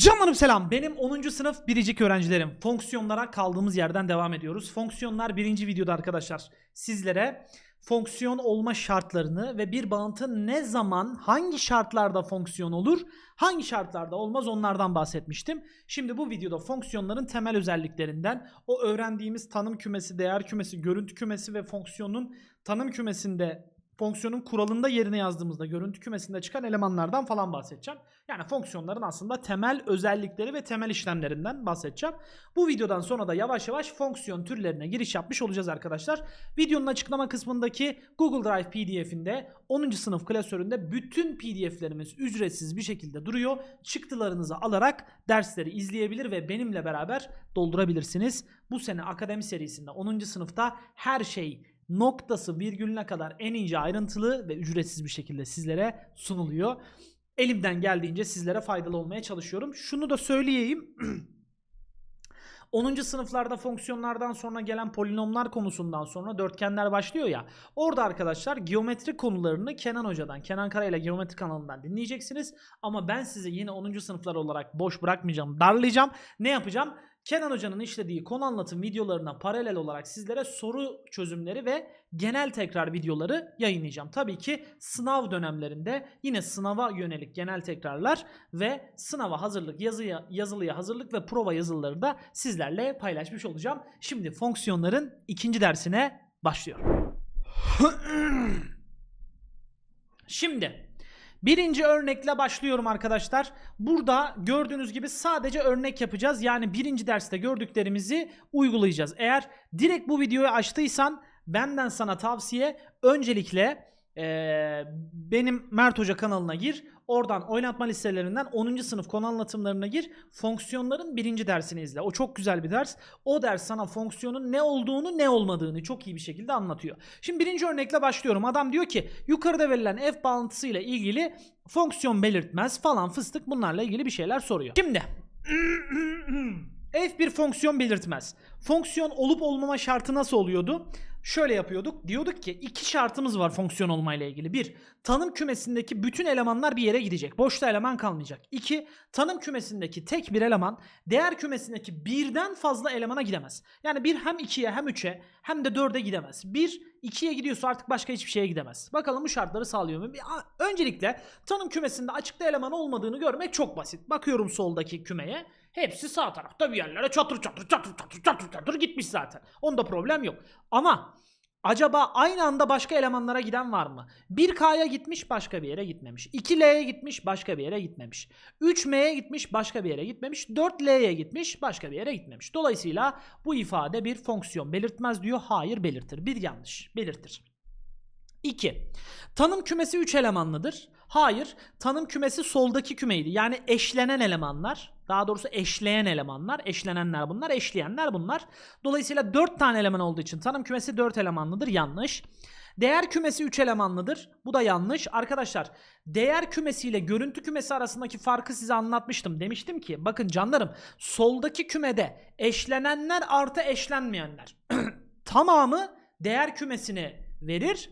Canlarım selam. Benim 10. sınıf biricik öğrencilerim. Fonksiyonlara kaldığımız yerden devam ediyoruz. Fonksiyonlar birinci videoda arkadaşlar sizlere fonksiyon olma şartlarını ve bir bağıntı ne zaman hangi şartlarda fonksiyon olur, hangi şartlarda olmaz onlardan bahsetmiştim. Şimdi bu videoda fonksiyonların temel özelliklerinden o öğrendiğimiz tanım kümesi, değer kümesi, görüntü kümesi ve fonksiyonun tanım kümesinde fonksiyonun kuralında yerine yazdığımızda görüntü kümesinde çıkan elemanlardan falan bahsedeceğim. Yani fonksiyonların aslında temel özellikleri ve temel işlemlerinden bahsedeceğim. Bu videodan sonra da yavaş yavaş fonksiyon türlerine giriş yapmış olacağız arkadaşlar. Videonun açıklama kısmındaki Google Drive PDF'inde 10. sınıf klasöründe bütün PDF'lerimiz ücretsiz bir şekilde duruyor. Çıktılarınızı alarak dersleri izleyebilir ve benimle beraber doldurabilirsiniz. Bu sene akademi serisinde 10. sınıfta her şey noktası virgülüne kadar en ince ayrıntılı ve ücretsiz bir şekilde sizlere sunuluyor. Elimden geldiğince sizlere faydalı olmaya çalışıyorum. Şunu da söyleyeyim. 10. sınıflarda fonksiyonlardan sonra gelen polinomlar konusundan sonra dörtgenler başlıyor ya. Orada arkadaşlar geometri konularını Kenan Hoca'dan, Kenan Kara ile Geometri kanalından dinleyeceksiniz. Ama ben sizi yine 10. sınıflar olarak boş bırakmayacağım, darlayacağım. Ne yapacağım? Kenan Hoca'nın işlediği konu anlatım videolarına paralel olarak sizlere soru çözümleri ve genel tekrar videoları yayınlayacağım. Tabii ki sınav dönemlerinde yine sınava yönelik genel tekrarlar ve sınava hazırlık, yazıya, yazılıya hazırlık ve prova yazılıları da sizlerle paylaşmış olacağım. Şimdi fonksiyonların ikinci dersine başlıyorum. Şimdi Birinci örnekle başlıyorum arkadaşlar. Burada gördüğünüz gibi sadece örnek yapacağız. Yani birinci derste gördüklerimizi uygulayacağız. Eğer direkt bu videoyu açtıysan benden sana tavsiye öncelikle benim Mert Hoca kanalına gir. Oradan oynatma listelerinden 10. sınıf konu anlatımlarına gir. Fonksiyonların birinci dersini izle. O çok güzel bir ders. O ders sana fonksiyonun ne olduğunu ne olmadığını çok iyi bir şekilde anlatıyor. Şimdi birinci örnekle başlıyorum. Adam diyor ki yukarıda verilen f bağıntısıyla ilgili fonksiyon belirtmez falan fıstık bunlarla ilgili bir şeyler soruyor. Şimdi f bir fonksiyon belirtmez. Fonksiyon olup olmama şartı nasıl oluyordu? Şöyle yapıyorduk. Diyorduk ki iki şartımız var fonksiyon olmayla ilgili. Bir, tanım kümesindeki bütün elemanlar bir yere gidecek. Boşta eleman kalmayacak. İki, tanım kümesindeki tek bir eleman değer kümesindeki birden fazla elemana gidemez. Yani bir hem ikiye hem üçe hem de dörde gidemez. Bir, ikiye gidiyorsa artık başka hiçbir şeye gidemez. Bakalım bu şartları sağlıyor mu? Öncelikle tanım kümesinde açıkta eleman olmadığını görmek çok basit. Bakıyorum soldaki kümeye. Hepsi sağ tarafta bir yerlere çatır çatır çatır çatır çatır çatır gitmiş zaten. Onda problem yok. Ama acaba aynı anda başka elemanlara giden var mı? 1K'ya gitmiş başka bir yere gitmemiş. 2L'ye gitmiş başka bir yere gitmemiş. 3M'ye gitmiş başka bir yere gitmemiş. 4L'ye gitmiş başka bir yere gitmemiş. Dolayısıyla bu ifade bir fonksiyon belirtmez diyor. Hayır belirtir. Bir yanlış belirtir. 2. Tanım kümesi 3 elemanlıdır. Hayır, tanım kümesi soldaki kümeydi. Yani eşlenen elemanlar, daha doğrusu eşleyen elemanlar, eşlenenler bunlar, eşleyenler bunlar. Dolayısıyla 4 tane eleman olduğu için tanım kümesi 4 elemanlıdır. Yanlış. Değer kümesi 3 elemanlıdır. Bu da yanlış. Arkadaşlar, değer kümesi ile görüntü kümesi arasındaki farkı size anlatmıştım. Demiştim ki, bakın canlarım, soldaki kümede eşlenenler artı eşlenmeyenler. Tamamı değer kümesini verir.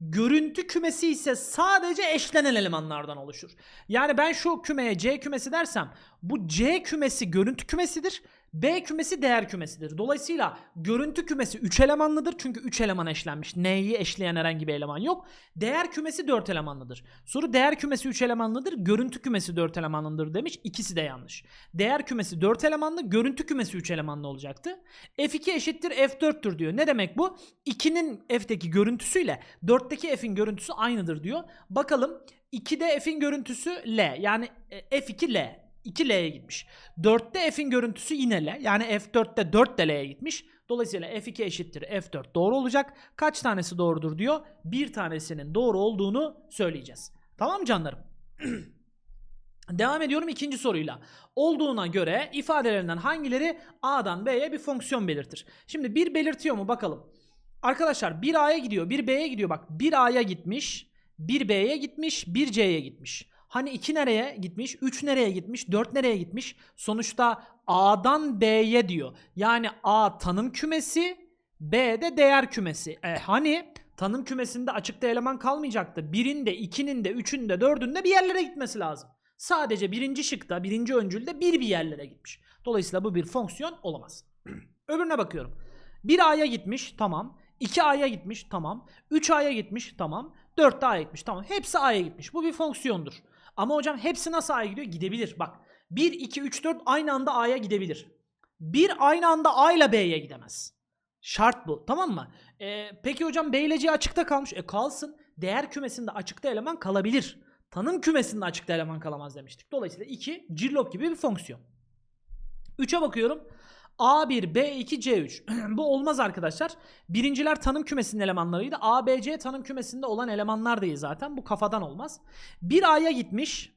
Görüntü kümesi ise sadece eşlenen elemanlardan oluşur. Yani ben şu kümeye C kümesi dersem bu C kümesi görüntü kümesidir. B kümesi değer kümesidir. Dolayısıyla görüntü kümesi 3 elemanlıdır. Çünkü 3 eleman eşlenmiş. N'yi eşleyen herhangi bir eleman yok. Değer kümesi 4 elemanlıdır. Soru değer kümesi 3 elemanlıdır. Görüntü kümesi 4 elemanlıdır demiş. İkisi de yanlış. Değer kümesi 4 elemanlı. Görüntü kümesi 3 elemanlı olacaktı. F2 eşittir F4'tür diyor. Ne demek bu? 2'nin F'deki görüntüsüyle 4'teki F'in görüntüsü aynıdır diyor. Bakalım 2'de F'in görüntüsü L. Yani e, F2 L. 2L'ye gitmiş. 4'te F'in görüntüsü yine L. Yani F4'te 4 de L'ye gitmiş. Dolayısıyla F2 eşittir F4 doğru olacak. Kaç tanesi doğrudur diyor. Bir tanesinin doğru olduğunu söyleyeceğiz. Tamam canlarım? Devam ediyorum ikinci soruyla. Olduğuna göre ifadelerinden hangileri A'dan B'ye bir fonksiyon belirtir? Şimdi bir belirtiyor mu bakalım. Arkadaşlar bir A'ya gidiyor, bir B'ye gidiyor. Bak bir A'ya gitmiş, bir B'ye gitmiş, bir C'ye gitmiş. Hani 2 nereye gitmiş, 3 nereye gitmiş, 4 nereye gitmiş? Sonuçta A'dan B'ye diyor. Yani A tanım kümesi, B de değer kümesi. E hani tanım kümesinde açıkta eleman kalmayacaktı. Birinde, ikinin de, üçün de, dördünde bir yerlere gitmesi lazım. Sadece birinci şıkta, birinci öncülde bir bir yerlere gitmiş. Dolayısıyla bu bir fonksiyon olamaz. Öbürüne bakıyorum. 1A'ya gitmiş tamam. 2A'ya gitmiş tamam. 3A'ya gitmiş tamam. 4 A'ya gitmiş tamam. Hepsi A'ya gitmiş. Bu bir fonksiyondur. Ama hocam hepsi nasıl A'ya gidiyor? Gidebilir. Bak 1, 2, 3, 4 aynı anda A'ya gidebilir. Bir aynı anda A ile B'ye gidemez. Şart bu. Tamam mı? Ee, peki hocam B ile C açıkta kalmış. E kalsın. Değer kümesinde açıkta eleman kalabilir. Tanım kümesinde açıkta eleman kalamaz demiştik. Dolayısıyla 2 cirlop gibi bir fonksiyon. 3'e bakıyorum. A1, B2, C3. Bu olmaz arkadaşlar. Birinciler tanım kümesinin elemanlarıydı. A, B, C tanım kümesinde olan elemanlar değil zaten. Bu kafadan olmaz. 1 A'ya gitmiş.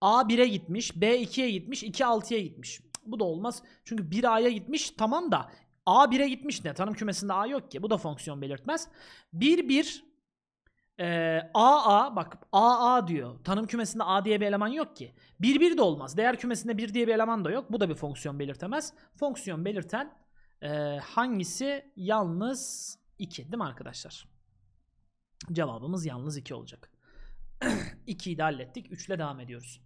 A 1'e gitmiş. B 2'ye gitmiş. 2 6'ya gitmiş. Bu da olmaz. Çünkü 1 A'ya gitmiş tamam da A 1'e gitmiş ne? Tanım kümesinde A yok ki. Bu da fonksiyon belirtmez. 1 1 e, AA bak AA diyor. Tanım kümesinde A diye bir eleman yok ki. 1 1 de olmaz. Değer kümesinde 1 diye bir eleman da yok. Bu da bir fonksiyon belirtemez. Fonksiyon belirten e, hangisi? Yalnız 2 değil mi arkadaşlar? Cevabımız yalnız 2 olacak. 2'yi de hallettik. 3 ile devam ediyoruz.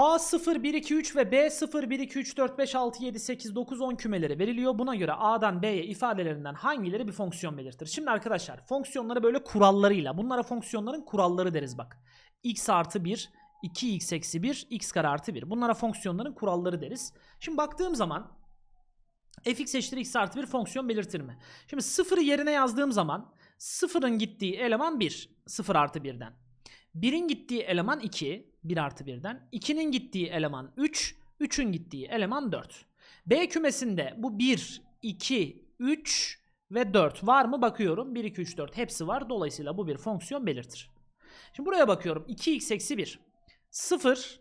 A 0, 1, 2, 3 ve B 0, 1, 2, 3, 4, 5, 6, 7, 8, 9, 10 kümeleri veriliyor. Buna göre A'dan B'ye ifadelerinden hangileri bir fonksiyon belirtir? Şimdi arkadaşlar fonksiyonları böyle kurallarıyla. Bunlara fonksiyonların kuralları deriz bak. x artı 1, 2x eksi 1, x kare artı 1. Bunlara fonksiyonların kuralları deriz. Şimdi baktığım zaman fx eşittir x artı 1 fonksiyon belirtir mi? Şimdi 0'ı yerine yazdığım zaman 0'ın gittiği eleman 1. 0 artı 1'den. 1'in gittiği eleman 2. 1 artı 1'den. 2'nin gittiği eleman 3. 3'ün gittiği eleman 4. B kümesinde bu 1, 2, 3 ve 4 var mı bakıyorum. 1, 2, 3, 4 hepsi var. Dolayısıyla bu bir fonksiyon belirtir. Şimdi buraya bakıyorum. 2x eksi 1. 0.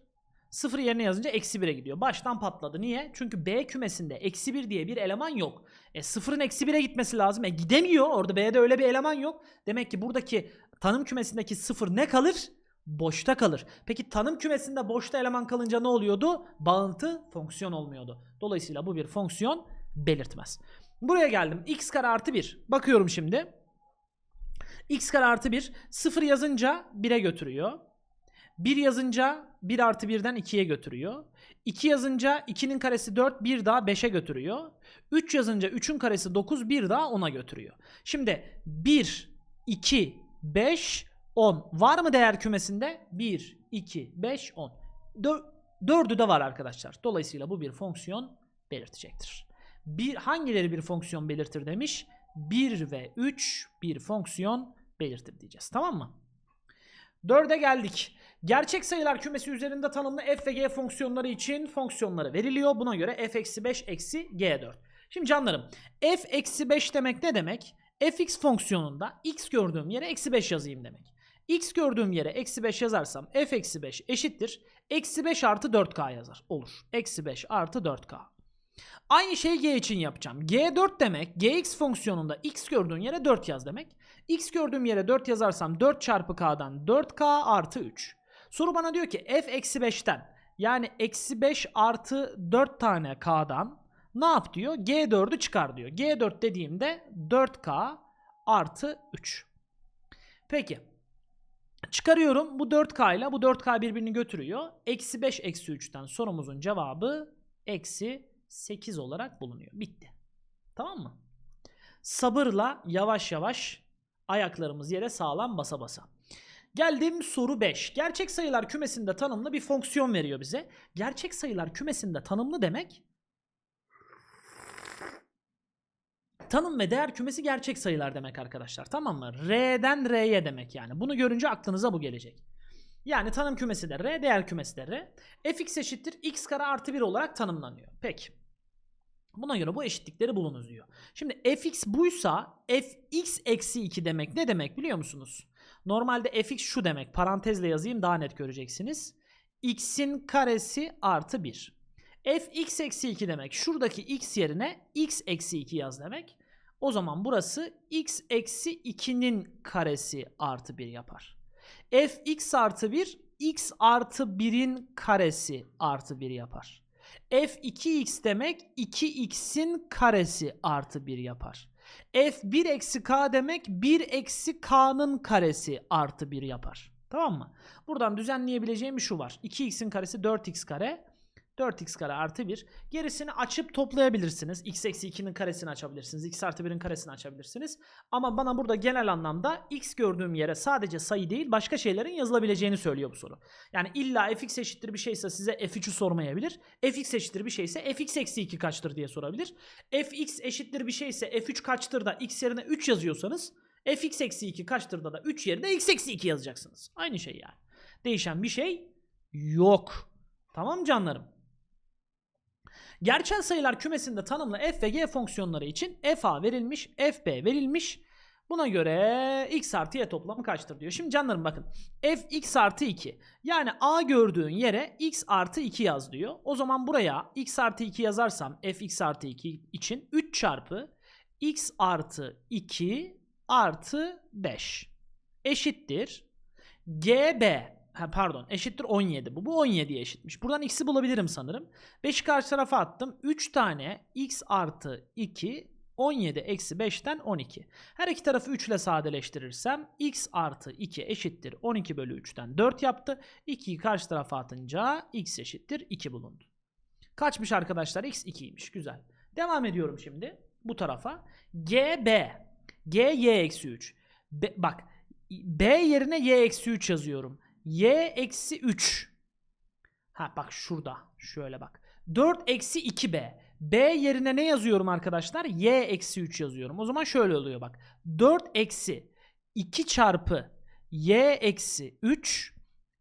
0 yerine yazınca eksi 1'e gidiyor. Baştan patladı. Niye? Çünkü B kümesinde eksi 1 diye bir eleman yok. E 0'ın eksi 1'e gitmesi lazım. E gidemiyor. Orada B'de öyle bir eleman yok. Demek ki buradaki tanım kümesindeki 0 ne kalır? Boşta kalır. Peki tanım kümesinde boşta eleman kalınca ne oluyordu? Bağıntı fonksiyon olmuyordu. Dolayısıyla bu bir fonksiyon belirtmez. Buraya geldim. x kare artı 1. Bakıyorum şimdi. x kare artı 1. 0 yazınca 1'e götürüyor. 1 yazınca 1 artı 1'den 2'ye götürüyor. 2 yazınca 2'nin karesi 4 1 daha 5'e götürüyor. 3 yazınca 3'ün karesi 9 1 daha 10'a götürüyor. Şimdi 1, 2, 5, 10 var mı değer kümesinde? 1, 2, 5, 10. 4'ü de var arkadaşlar. Dolayısıyla bu bir fonksiyon belirtecektir. Bir, hangileri bir fonksiyon belirtir demiş? 1 ve 3 bir fonksiyon belirtir diyeceğiz. Tamam mı? 4'e geldik. Gerçek sayılar kümesi üzerinde tanımlı f ve g fonksiyonları için fonksiyonları veriliyor. Buna göre f eksi 5 eksi g4. Şimdi canlarım f eksi 5 demek ne demek? fx fonksiyonunda x gördüğüm yere eksi 5 yazayım demek. X gördüğüm yere eksi 5 yazarsam f eksi 5 eşittir. Eksi 5 artı 4k yazar. Olur. Eksi 5 artı 4k. Aynı şeyi g için yapacağım. g4 demek gx fonksiyonunda x gördüğün yere 4 yaz demek. x gördüğüm yere 4 yazarsam 4 çarpı k'dan 4k artı 3. Soru bana diyor ki f eksi 5'ten yani eksi 5 artı 4 tane k'dan ne yap diyor? G4'ü çıkar diyor. G4 dediğimde 4k artı 3. Peki. Çıkarıyorum. Bu 4k ile bu 4k birbirini götürüyor. Eksi 5 eksi 3'ten sorumuzun cevabı eksi 8 olarak bulunuyor. Bitti. Tamam mı? Sabırla yavaş yavaş ayaklarımız yere sağlam basa basa. Geldim soru 5. Gerçek sayılar kümesinde tanımlı bir fonksiyon veriyor bize. Gerçek sayılar kümesinde tanımlı demek tanım ve değer kümesi gerçek sayılar demek arkadaşlar. Tamam mı? R'den R'ye demek yani. Bunu görünce aklınıza bu gelecek. Yani tanım kümesi de R, değer kümesi de R. fx eşittir x kare artı 1 olarak tanımlanıyor. Peki. Buna göre bu eşitlikleri bulunuz diyor. Şimdi fx buysa fx eksi 2 demek ne demek biliyor musunuz? Normalde fx şu demek. Parantezle yazayım daha net göreceksiniz. x'in karesi artı 1. fx eksi 2 demek. Şuradaki x yerine x eksi 2 yaz demek. O zaman burası x eksi 2'nin karesi artı 1 yapar. fx artı 1 x artı 1'in karesi artı 1 yapar. f2x demek 2x'in karesi artı 1 yapar. f1 eksi k demek 1 eksi k'nın karesi artı 1 yapar. Tamam mı? Buradan düzenleyebileceğim şu var. 2x'in karesi 4x kare. 4x kare artı 1. Gerisini açıp toplayabilirsiniz. x eksi 2'nin karesini açabilirsiniz. x artı 1'in karesini açabilirsiniz. Ama bana burada genel anlamda x gördüğüm yere sadece sayı değil başka şeylerin yazılabileceğini söylüyor bu soru. Yani illa fx eşittir bir şeyse size f3'ü sormayabilir. fx eşittir bir şeyse fx eksi 2 kaçtır diye sorabilir. fx eşittir bir şeyse f3 kaçtır da x yerine 3 yazıyorsanız fx eksi 2 kaçtır da da 3 yerine x eksi 2 yazacaksınız. Aynı şey yani. Değişen bir şey yok. Tamam canlarım. Gerçel sayılar kümesinde tanımlı f ve g fonksiyonları için fa verilmiş, fb verilmiş. Buna göre x artı y toplamı kaçtır diyor. Şimdi canlarım bakın. f x artı 2. Yani a gördüğün yere x artı 2 yaz diyor. O zaman buraya x artı 2 yazarsam f x artı 2 için 3 çarpı x artı 2 artı 5 eşittir. gb ha pardon eşittir 17 bu. Bu 17'ye eşitmiş. Buradan x'i bulabilirim sanırım. 5'i karşı tarafa attım. 3 tane x artı 2 17 eksi 5'ten 12. Her iki tarafı 3 ile sadeleştirirsem x artı 2 eşittir 12 bölü 3'ten 4 yaptı. 2'yi karşı tarafa atınca x eşittir 2 bulundu. Kaçmış arkadaşlar? x 2'ymiş. Güzel. Devam ediyorum şimdi bu tarafa. GB. G y eksi 3. B- bak b yerine y eksi 3 yazıyorum. Y eksi 3. Ha bak şurada. Şöyle bak. 4 eksi 2b. b yerine ne yazıyorum arkadaşlar? y eksi 3 yazıyorum. O zaman şöyle oluyor bak. 4 eksi 2 çarpı y eksi 3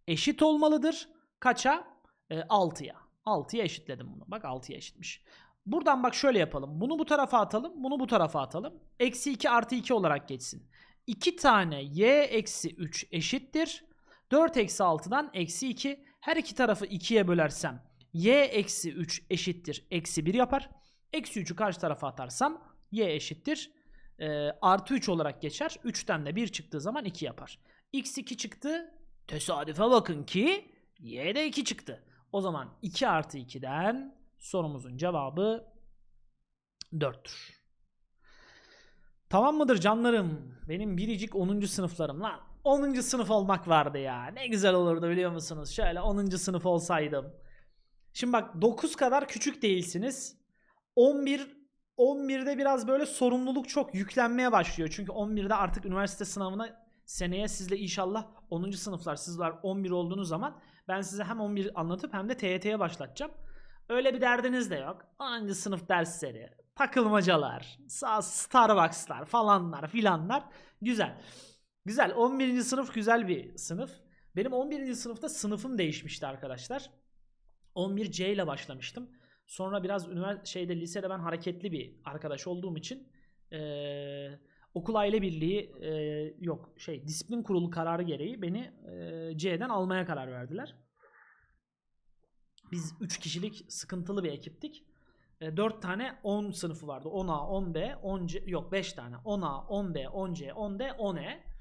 eşit olmalıdır. Kaça? E, 6'ya. 6'ya eşitledim bunu. Bak 6'ya eşitmiş. Buradan bak şöyle yapalım. Bunu bu tarafa atalım. Bunu bu tarafa atalım. Eksi 2 artı 2 olarak geçsin. 2 tane y eksi 3 eşittir. 4 eksi 6'dan eksi 2. Her iki tarafı 2'ye bölersem y eksi 3 eşittir. Eksi 1 yapar. Eksi 3'ü karşı tarafa atarsam y eşittir. e, artı 3 olarak geçer. 3'ten de 1 çıktığı zaman 2 yapar. x 2 çıktı. Tesadüfe bakın ki y de 2 çıktı. O zaman 2 artı 2'den sorumuzun cevabı 4'tür. Tamam mıdır canlarım? Benim biricik 10. sınıflarım lan. 10. sınıf olmak vardı ya. Ne güzel olurdu biliyor musunuz? Şöyle 10. sınıf olsaydım. Şimdi bak 9 kadar küçük değilsiniz. 11 11'de biraz böyle sorumluluk çok yüklenmeye başlıyor. Çünkü 11'de artık üniversite sınavına seneye sizle inşallah 10. sınıflar sizler 11 olduğunuz zaman ben size hem 11 anlatıp hem de TYT'ye başlatacağım. Öyle bir derdiniz de yok. 10. sınıf dersleri, takılmacalar, Starbucks'lar falanlar filanlar. Güzel. Güzel. 11. sınıf güzel bir sınıf. Benim 11. sınıfta sınıfım değişmişti arkadaşlar. 11C ile başlamıştım. Sonra biraz üniversite şeyde lisede ben hareketli bir arkadaş olduğum için eee okul aile birliği eee, yok şey disiplin kurulu kararı gereği beni eee, C'den almaya karar verdiler. Biz 3 kişilik sıkıntılı bir ekiptik. 4 tane 10 sınıfı vardı. 10A, 10B, 10C yok 5 tane. 10A, 10B, 10C, 10D, 10E.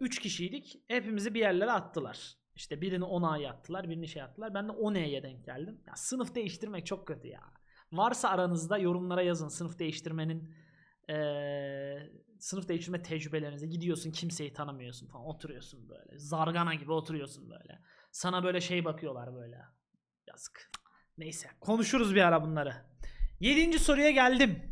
3 kişiydik. Hepimizi bir yerlere attılar. İşte birini 10A'ya attılar, birini şey attılar. Ben de 10E'ye denk geldim. Ya sınıf değiştirmek çok kötü ya. Varsa aranızda yorumlara yazın sınıf değiştirmenin eee, sınıf değiştirme tecrübelerinizi. Gidiyorsun kimseyi tanımıyorsun falan. Oturuyorsun böyle. Zargana gibi oturuyorsun böyle. Sana böyle şey bakıyorlar böyle. Yazık. Neyse konuşuruz bir ara bunları. Yedinci soruya geldim.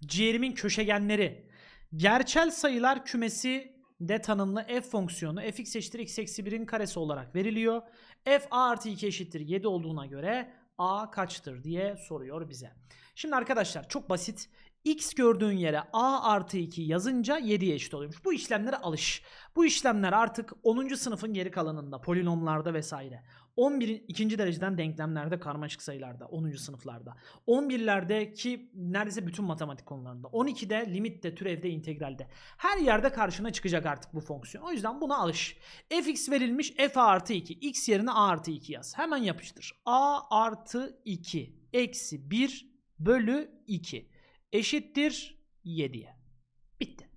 Ciğerimin köşegenleri. Gerçel sayılar kümesi de tanımlı f fonksiyonu fx eşittir x eksi 1'in karesi olarak veriliyor. f a artı 2 eşittir 7 olduğuna göre a kaçtır diye soruyor bize. Şimdi arkadaşlar çok basit. x gördüğün yere a artı 2 yazınca 7'ye eşit oluyormuş. Bu işlemlere alış. Bu işlemler artık 10. sınıfın geri kalanında polinomlarda vesaire. 11. ikinci dereceden denklemlerde karmaşık sayılarda 10. sınıflarda. 11'lerdeki neredeyse bütün matematik konularında. 12'de limitte, türevde, integralde. Her yerde karşına çıkacak artık bu fonksiyon. O yüzden buna alış. fx verilmiş f artı 2. x yerine a artı 2 yaz. Hemen yapıştır. a artı 2 eksi 1 bölü 2 eşittir 7'ye. Bitti.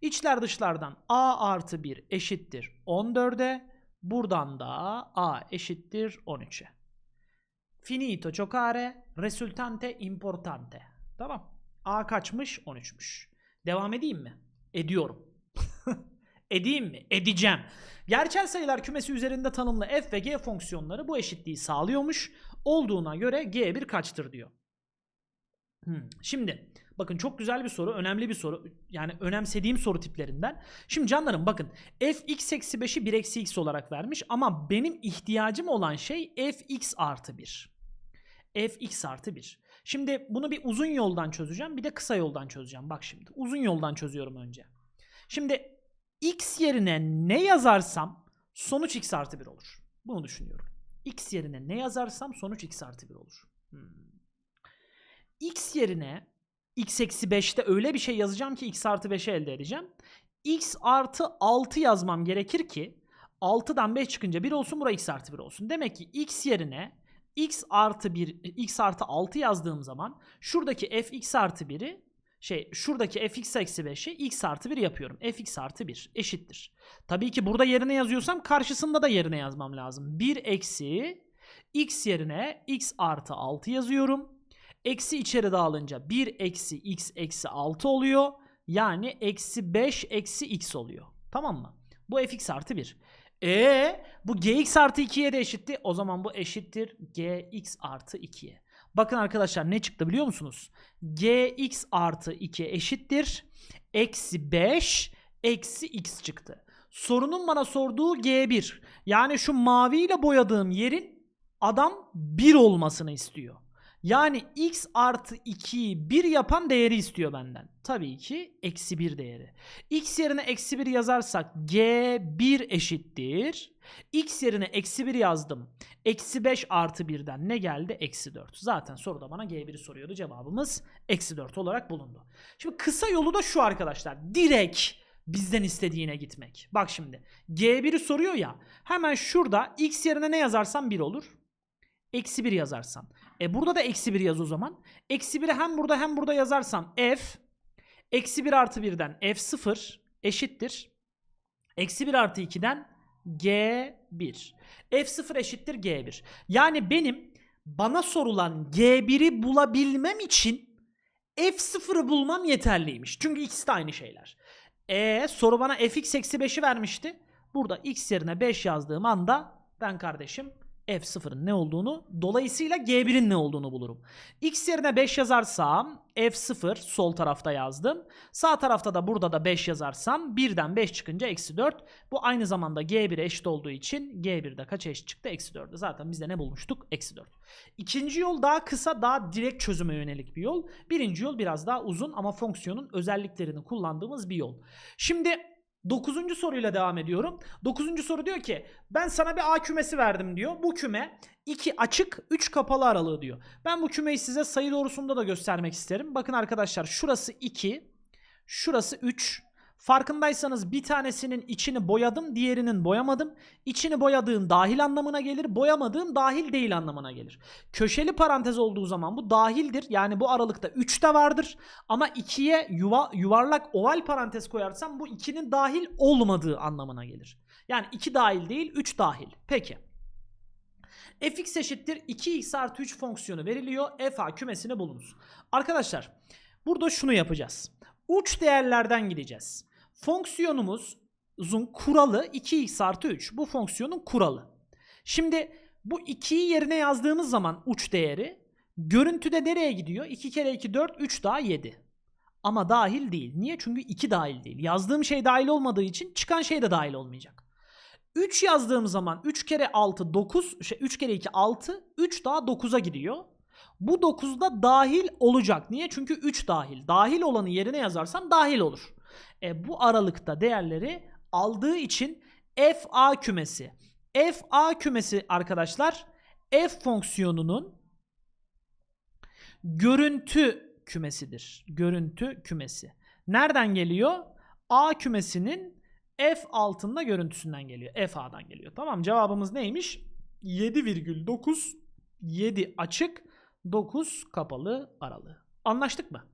İçler dışlardan a artı 1 eşittir 14'e. Buradan da a eşittir 13'e. Finito giocare, resultante importante. Tamam. A kaçmış? 13'müş. Devam edeyim mi? Ediyorum. Edeyim mi? Edeceğim. Gerçel sayılar kümesi üzerinde tanımlı f ve g fonksiyonları bu eşitliği sağlıyormuş. Olduğuna göre g1 kaçtır diyor. Hmm, Şimdi bakın çok güzel bir soru, önemli bir soru. Yani önemsediğim soru tiplerinden. Şimdi canlarım bakın f x eksi 5'i 1 eksi x olarak vermiş ama benim ihtiyacım olan şey f x artı 1. f x artı 1. Şimdi bunu bir uzun yoldan çözeceğim bir de kısa yoldan çözeceğim. Bak şimdi uzun yoldan çözüyorum önce. Şimdi x yerine ne yazarsam sonuç x artı 1 olur. Bunu düşünüyorum. x yerine ne yazarsam sonuç x artı 1 olur. Hmm. x yerine x eksi 5'te öyle bir şey yazacağım ki x artı 5'i elde edeceğim. x artı 6 yazmam gerekir ki 6'dan 5 çıkınca 1 olsun buraya x artı 1 olsun. Demek ki x yerine x artı 1 x artı 6 yazdığım zaman şuradaki fx artı 1'i şey şuradaki fx eksi 5'i x artı 1 yapıyorum. fx artı 1 eşittir. Tabii ki burada yerine yazıyorsam karşısında da yerine yazmam lazım. 1 eksi x yerine x artı 6 yazıyorum. Eksi içeri dağılınca 1 eksi x eksi 6 oluyor. Yani eksi 5 eksi x oluyor. Tamam mı? Bu fx artı 1. E bu gx artı 2'ye de eşitti. O zaman bu eşittir gx artı 2'ye. Bakın arkadaşlar ne çıktı biliyor musunuz? gx artı 2 eşittir. Eksi 5 eksi x çıktı. Sorunun bana sorduğu g1. Yani şu maviyle boyadığım yerin adam 1 olmasını istiyor. Yani x artı 2'yi 1 yapan değeri istiyor benden. Tabii ki eksi 1 değeri. x yerine eksi 1 yazarsak g1 eşittir. x yerine eksi 1 yazdım. Eksi 5 artı 1'den ne geldi? Eksi 4. Zaten soruda bana g1'i soruyordu. Cevabımız eksi 4 olarak bulundu. Şimdi kısa yolu da şu arkadaşlar. Direkt bizden istediğine gitmek. Bak şimdi g1'i soruyor ya. Hemen şurada x yerine ne yazarsam 1 olur. Eksi 1 yazarsam. E burada da eksi 1 yaz o zaman. Eksi 1'i hem burada hem burada yazarsam f eksi 1 artı 1'den f0 eşittir. Eksi 1 artı 2'den g1. f0 eşittir g1. Yani benim bana sorulan g1'i bulabilmem için f0'ı bulmam yeterliymiş. Çünkü ikisi de aynı şeyler. E soru bana fx eksi 5'i vermişti. Burada x yerine 5 yazdığım anda ben kardeşim f0'ın ne olduğunu dolayısıyla g1'in ne olduğunu bulurum. x yerine 5 yazarsam f0 sol tarafta yazdım. Sağ tarafta da burada da 5 yazarsam 1'den 5 çıkınca eksi 4. Bu aynı zamanda g1'e eşit olduğu için g1'de kaç eşit çıktı? Eksi 4'e. Zaten biz de ne bulmuştuk? Eksi 4. İkinci yol daha kısa daha direkt çözüme yönelik bir yol. Birinci yol biraz daha uzun ama fonksiyonun özelliklerini kullandığımız bir yol. Şimdi Dokuzuncu soruyla devam ediyorum. Dokuzuncu soru diyor ki ben sana bir A kümesi verdim diyor. Bu küme 2 açık 3 kapalı aralığı diyor. Ben bu kümeyi size sayı doğrusunda da göstermek isterim. Bakın arkadaşlar şurası 2 şurası 3 Farkındaysanız bir tanesinin içini boyadım, diğerinin boyamadım. İçini boyadığın dahil anlamına gelir, boyamadığın dahil değil anlamına gelir. Köşeli parantez olduğu zaman bu dahildir. Yani bu aralıkta 3 de vardır. Ama 2'ye yuva, yuvarlak oval parantez koyarsam bu 2'nin dahil olmadığı anlamına gelir. Yani 2 dahil değil, 3 dahil. Peki. fx eşittir 2x artı 3 fonksiyonu veriliyor. fa kümesini bulunuz. Arkadaşlar burada şunu yapacağız. Uç değerlerden gideceğiz. Fonksiyonumuzun kuralı 2x artı 3. Bu fonksiyonun kuralı. Şimdi bu 2'yi yerine yazdığımız zaman uç değeri görüntüde nereye gidiyor? 2 kere 2 4 3 daha 7. Ama dahil değil. Niye? Çünkü 2 dahil değil. Yazdığım şey dahil olmadığı için çıkan şey de dahil olmayacak. 3 yazdığım zaman 3 kere 6 9 şey 3 kere 2 6 3 daha 9'a gidiyor. Bu 9'da dahil olacak. Niye? Çünkü 3 dahil. Dahil olanı yerine yazarsam dahil olur. E, bu aralıkta değerleri aldığı için fa kümesi. fa kümesi arkadaşlar f fonksiyonunun görüntü kümesidir. Görüntü kümesi. Nereden geliyor? A kümesinin f altında görüntüsünden geliyor. FA'dan geliyor. Tamam cevabımız neymiş? 7,9 7 açık 9 kapalı aralığı. Anlaştık mı?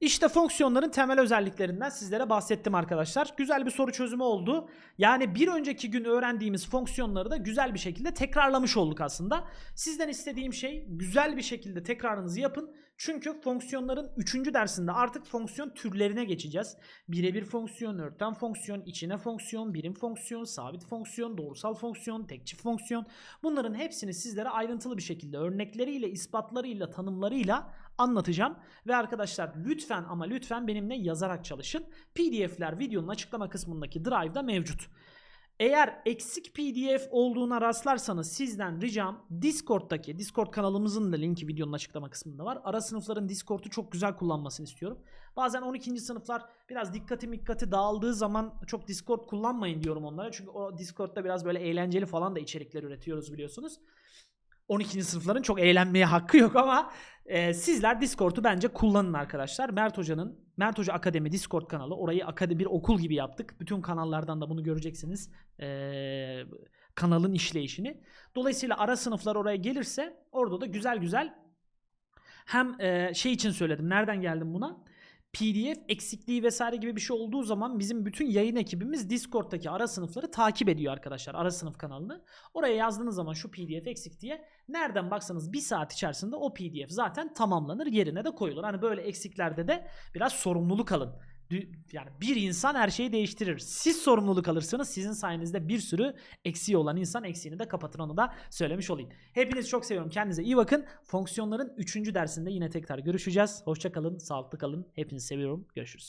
İşte fonksiyonların temel özelliklerinden sizlere bahsettim arkadaşlar. Güzel bir soru çözümü oldu. Yani bir önceki gün öğrendiğimiz fonksiyonları da güzel bir şekilde tekrarlamış olduk aslında. Sizden istediğim şey güzel bir şekilde tekrarınızı yapın. Çünkü fonksiyonların 3. dersinde artık fonksiyon türlerine geçeceğiz. Birebir fonksiyon, örten fonksiyon, içine fonksiyon, birim fonksiyon, sabit fonksiyon, doğrusal fonksiyon, tek çift fonksiyon. Bunların hepsini sizlere ayrıntılı bir şekilde örnekleriyle, ispatlarıyla, tanımlarıyla anlatacağım. Ve arkadaşlar lütfen ama lütfen benimle yazarak çalışın. PDF'ler videonun açıklama kısmındaki Drive'da mevcut. Eğer eksik PDF olduğuna rastlarsanız sizden ricam Discord'daki Discord kanalımızın da linki videonun açıklama kısmında var. Ara sınıfların Discord'u çok güzel kullanmasını istiyorum. Bazen 12. sınıflar biraz dikkati mikkati dağıldığı zaman çok Discord kullanmayın diyorum onlara. Çünkü o Discord'da biraz böyle eğlenceli falan da içerikler üretiyoruz biliyorsunuz. 12. sınıfların çok eğlenmeye hakkı yok ama e, sizler Discord'u bence kullanın arkadaşlar. Mert Hoca'nın Mert Hoca Akademi Discord kanalı. Orayı akade bir okul gibi yaptık. Bütün kanallardan da bunu göreceksiniz. E, kanalın işleyişini. Dolayısıyla ara sınıflar oraya gelirse orada da güzel güzel hem e, şey için söyledim. Nereden geldim buna? PDF eksikliği vesaire gibi bir şey olduğu zaman bizim bütün yayın ekibimiz Discord'daki ara sınıfları takip ediyor arkadaşlar. Ara sınıf kanalını. Oraya yazdığınız zaman şu PDF eksik diye nereden baksanız bir saat içerisinde o PDF zaten tamamlanır yerine de koyulur. Hani böyle eksiklerde de biraz sorumluluk alın. Yani bir insan her şeyi değiştirir. Siz sorumluluk alırsınız. Sizin sayenizde bir sürü eksiği olan insan eksiğini de kapatır onu da söylemiş olayım. Hepinizi çok seviyorum. Kendinize iyi bakın. Fonksiyonların 3. dersinde yine tekrar görüşeceğiz. Hoşça kalın, sağlıklı kalın. Hepinizi seviyorum. Görüşürüz.